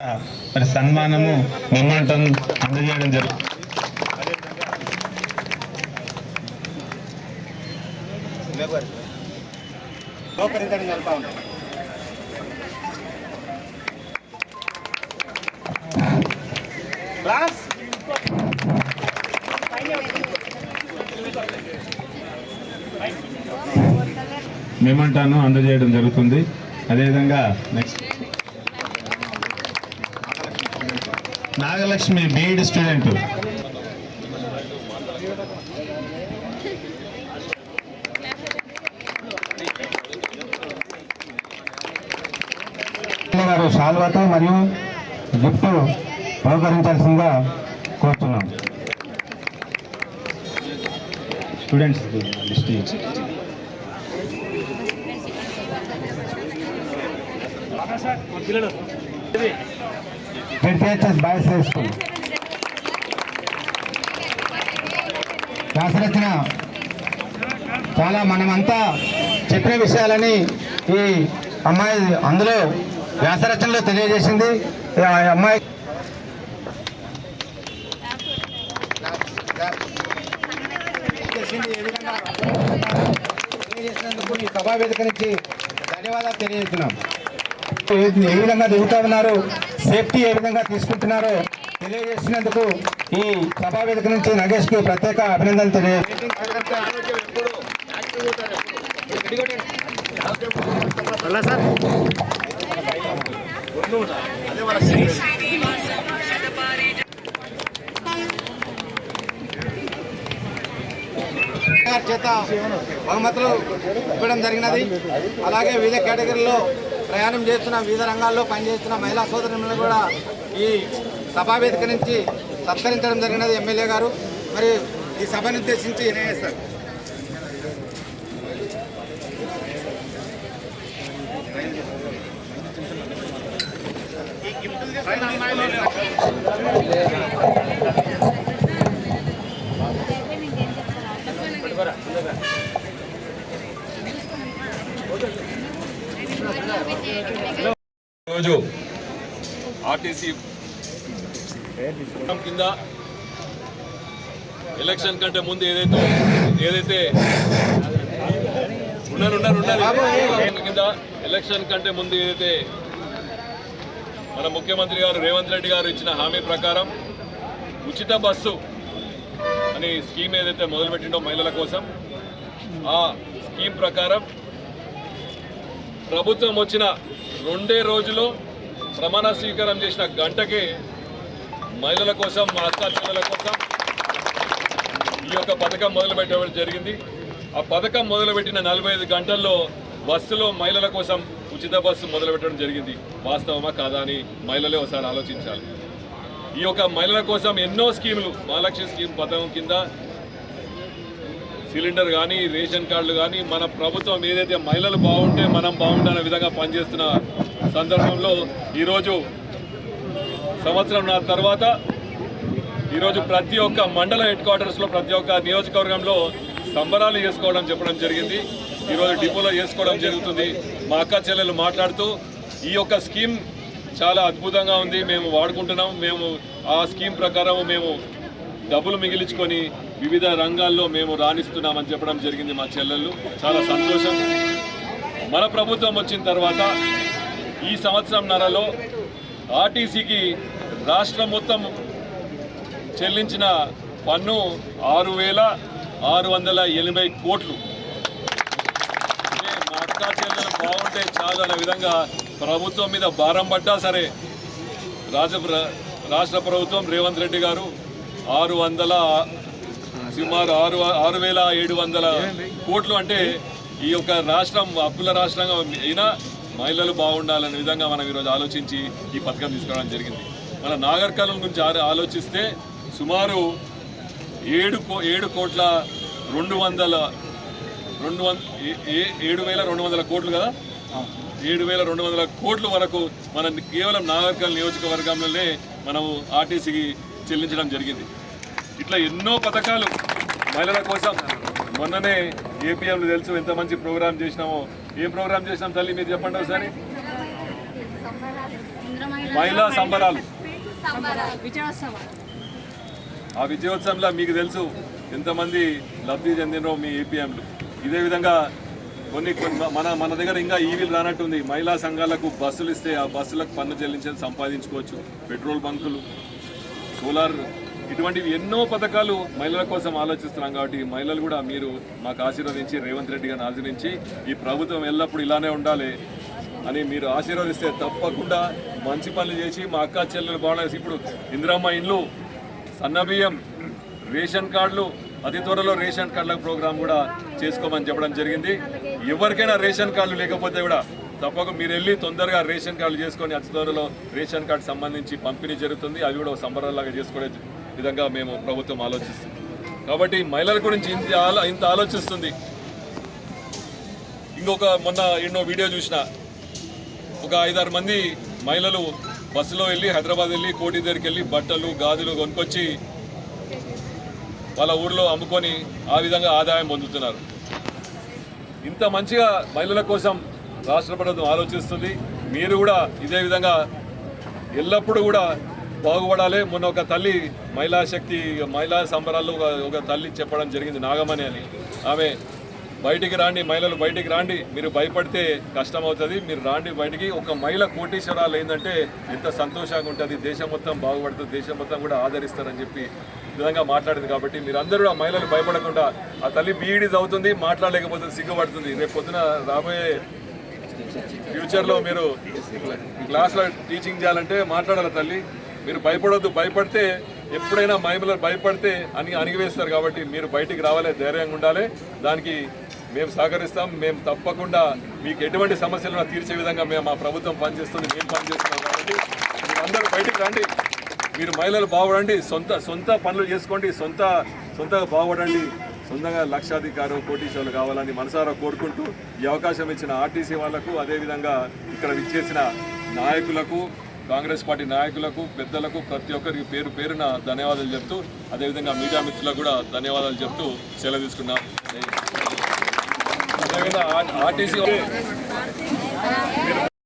మరి సన్మానము మొమెంటం అందజేయడం జరుగుతుంది మెమంటాను అందజేయడం జరుగుతుంది. అదేవిధంగా నెక్స్ట్ నాగలక్ష్మి బీఈడి స్టూడెంట్ గారు శాల్వాతో మరియు గిఫ్ట్ బహుకరించాల్సిందిగా కోరుతున్నాం స్టూడెంట్స్ లిస్ట్ ఇచ్చి. జెడ్పిహెచ్ఎస్ బాయ్స్ హై స్కూల్ వ్యాసరచన చాలా మనమంతా చెప్పిన విషయాలని ఈ అమ్మాయి అందులో వ్యాసరచనలో తెలియజేసింది. అమ్మాయి తెలియజేసినందుకు ఈ సభా వేదిక నుంచి ధన్యవాదాలు తెలియజేస్తున్నాం. ఏ- విధంగా దిగుతా ఉన్నారు? సేఫ్టీ ఏ విధంగా తీసుకుంటున్నారో తెలియజేసినందుకు ఈ సభా వేదిక నుంచి నగేష్కి ప్రత్యేక అభినందనలు తెలియ చేత బహుమతులు ఇవ్వడం జరిగినది. అలాగే వివిధ కేటగిరీలో ప్రయాణం చేస్తున్న వివిధ రంగాల్లో పనిచేస్తున్న మహిళా సోదరులను కూడా ఈ సభా వేదిక నుంచి సత్కరించడం జరిగినది ఎమ్మెల్యే గారు. మరి ఈ సభను ఉద్దేశించి నిర్ణయిస్తారు రోజు ఆర్టీసీ కింద ఎలక్షన్ కంటే ముందు ఏదైతే ఏదైతే ఉన్నారు ఉన్నారు ఉన్నారు. కింద ఎలక్షన్ కంటే ముందు ఏదైతే మన ముఖ్యమంత్రి గారు రేవంత్ రెడ్డి గారు ఇచ్చిన హామీ ప్రకారం ఉచిత బస్సు అనే స్కీమ్ ఏదైతే మొదలుపెట్టిండో మహిళల కోసం ఆ స్కీమ్ ప్రకారం ప్రభుత్వం వచ్చిన రెండే రోజులో ప్రమాణ స్వీకారం చేసిన గంటకే మహిళల కోసం మా అత్తాచెల్లెల కోసం ఈ యొక్క పథకం మొదలుపెట్టడం జరిగింది. ఆ పథకం మొదలుపెట్టిన నలభై ఐదు గంటల్లో బస్సులో మహిళల కోసం ఉచిత బస్సు మొదలుపెట్టడం జరిగింది. వాస్తవమా కాదా అని మహిళలే ఒకసారి ఆలోచించాలి. ఈ యొక్క మహిళల కోసం ఎన్నో స్కీములు మహాలక్ష్మి స్కీమ్ పథకం కింద సిలిండర్ కానీ రేషన్ కార్డులు కానీ మన ప్రభుత్వం ఏదైతే మహిళలు బాగుంటే మనం బాగుంటానే విధంగా పనిచేస్తున్న సందర్భంలో ఈరోజు సంవత్సరం తర్వాత ఈరోజు ప్రతి ఒక్క మండల హెడ్ క్వార్టర్స్లో ప్రతి ఒక్క నియోజకవర్గంలో సంబరాలు చేసుకోవడం చెప్పడం జరిగింది. ఈరోజు డిపోలో చేసుకోవడం జరుగుతుంది. మా అక్క చెల్లెలు మాట్లాడుతూ ఈ యొక్క స్కీమ్ చాలా అద్భుతంగా ఉంది. మేము వాడుకుంటున్నాం. మేము ఆ స్కీమ్ ప్రకారం మేము డబ్బులు మిగిలించుకొని వివిధ రంగాల్లో మేము రాణిస్తున్నామని చెప్పడం జరిగింది మా చెల్లెళ్ళు. చాలా సంతోషం. మన ప్రభుత్వం వచ్చిన తర్వాత ఈ సంవత్సరం నరలో ఆర్టీసీకి రాష్ట్రం మొత్తం చెల్లించిన పన్ను ఆరు వేల ఆరు వందల ఎనభై కోట్లు. మా అక్క చెల్లెలు బాగుంటే చాలు అనే విధంగా ప్రభుత్వం మీద భారం పడ్డా సరే రాజ రాష్ట్ర ప్రభుత్వం రేవంత్ రెడ్డి గారు ఆరు వందల సుమారు ఆరు ఆరు వేల ఏడు వందల కోట్లు అంటే ఈ యొక్క రాష్ట్రం అప్పుల రాష్ట్రంగా అయినా మహిళలు బాగుండాలనే విధంగా మనం ఈరోజు ఆలోచించి ఈ పథకం తీసుకురావడం జరిగింది. మన నాగర్ కర్నూలు గురించి ఆలోచిస్తే సుమారు ఏడు కో ఏడు కోట్ల రెండు వందల రెండు వంద ఏడు వేల రెండు వందల కోట్లు కదా? ఏడు వేల రెండు వందల కోట్ల వరకు మన కేవలం నాగర్కల్ నియోజకవర్గంలోనే మనము ఆర్టీసీకి చెల్లించడం జరిగింది. ఇట్లా ఎన్నో పథకాలు మహిళల కోసం మొన్ననే ఏపీఎంలు తెలుసు ఎంత మంచి ప్రోగ్రామ్ చేసినామో. ఏం ప్రోగ్రామ్ చేసినాం తల్లి మీరు చెప్పండి ఒకసారి? మహిళా సంబరాలు. ఆ విజయోత్సవంలో మీకు తెలుసు ఎంతమంది లబ్ధి చెందినో మీ ఏపీఎంలు. ఇదే విధంగా కొన్ని కొన్ని మన మన దగ్గర ఇంకా ఈవీలు రానట్టుంది. మహిళా సంఘాలకు బస్సులు ఇస్తే ఆ బస్సులకు పన్ను చెల్లించేది సంపాదించుకోవచ్చు. పెట్రోల్ బంకులు సోలార్ ఇటువంటివి ఎన్నో పథకాలు మహిళల కోసం ఆలోచిస్తున్నాం కాబట్టి మహిళలు కూడా మీరు మాకు ఆశీర్వదించి రేవంత్ రెడ్డి గారిని ఆశీర్వదించి ఈ ప్రభుత్వం ఎల్లప్పుడూ ఇలానే ఉండాలి అని మీరు ఆశీర్వదిస్తే తప్పకుండా మంచి పనులు చేసి మా అక్క చెల్లెలు బాగుండాలి ఇప్పుడు ఇందిరమ్మ ఇండ్లు సన్నబియ్యం రేషన్ కార్డులు అతి త్వరలో రేషన్ కార్డుల ప్రోగ్రాం కూడా చేసుకోమని చెప్పడం జరిగింది. ఎవరికైనా రేషన్ కార్డులు లేకపోతే కూడా తప్పక మీరు వెళ్ళి తొందరగా రేషన్ కార్డులు చేసుకొని అతి త్వరలో రేషన్ కార్డు సంబంధించి పంపిణీ జరుగుతుంది. అవి కూడా సంబరాలాగా చేసుకోవడం విధంగా మేము ప్రభుత్వం ఆలోచిస్తుంది. కాబట్టి మహిళల గురించి ఇంత ఆలో ఇంత ఆలోచిస్తుంది. ఇంకొక మొన్న ఎన్నో వీడియో చూసిన. ఒక ఐదారు మంది మహిళలు బస్సులో వెళ్ళి హైదరాబాద్ వెళ్ళి కోటి దగ్గరికి వెళ్ళి బట్టలు గాజులు కొనుక్కొచ్చి వాళ్ళ ఊర్లో అమ్ముకొని ఆ విధంగా ఆదాయం పొందుతున్నారు. ఇంత మంచిగా మహిళల కోసం రాష్ట్ర ప్రభుత్వం ఆలోచిస్తుంది. మీరు కూడా ఇదే విధంగా ఎల్లప్పుడూ కూడా బాగుపడాలి. మొన్న ఒక తల్లి మహిళా శక్తి మహిళా సంబరాల్లో ఒక ఒక తల్లి చెప్పడం జరిగింది నాగమణి అని. ఆమె బయటికి రాండి మహిళలు బయటికి రాండి మీరు భయపడితే కష్టం అవుతుంది మీరు రాండి బయటికి. ఒక మహిళ కోటీశ్వరాలు ఏంటంటే ఎంత సంతోషంగా ఉంటుంది దేశం మొత్తం బాగుపడుతుంది దేశం మొత్తం కూడా ఆదరిస్తారని చెప్పి విధంగా మాట్లాడింది కాబట్టి మీరు అందరూ ఆ మహిళలు భయపడకుండా ఆ తల్లి బీఈడీస్ అవుతుంది మాట్లాడలేకపోతుంది సిగ్గుపడుతుంది. రేపు పొద్దున రాబోయే ఫ్యూచర్లో మీరు క్లాస్లో టీచింగ్ చేయాలంటే మాట్లాడాలి తల్లి? మీరు భయపడొద్దు భయపడితే ఎప్పుడైనా మహిళలు భయపడితే అని అణిగివేస్తారు కాబట్టి మీరు బయటికి రావాలి ధైర్యంగా ఉండాలి. దానికి మేము సహకరిస్తాం. మేము తప్పకుండా మీకు ఎటువంటి సమస్యలు తీర్చే విధంగా మేము మా ప్రభుత్వం పనిచేస్తుంది మేము పనిచేస్తున్నాం కాబట్టి మీరు అందరూ బయటికి రండి. మీరు మహిళలు బాగుపడండి సొంత సొంత పనులు చేసుకోండి సొంత సొంతగా బాగుపడండి. సొంతంగా లక్షాధికారు కోటీశ్వరులు కావాలని మనసారా కోరుకుంటూ ఈ అవకాశం ఇచ్చిన ఆర్టీసీ వాళ్ళకు అదేవిధంగా ఇక్కడ విచ్చేసిన నాయకులకు కాంగ్రెస్ పార్టీ నాయకులకు పెద్దలకు ప్రతి ఒక్కరికి పేరు పేరున ధన్యవాదాలు చెప్తూ అదేవిధంగా మీడియా మిత్రులకు కూడా ధన్యవాదాలు చెప్తూ సెలవు తీసుకున్నాం. అదేవిధంగా ఆర్టీసీ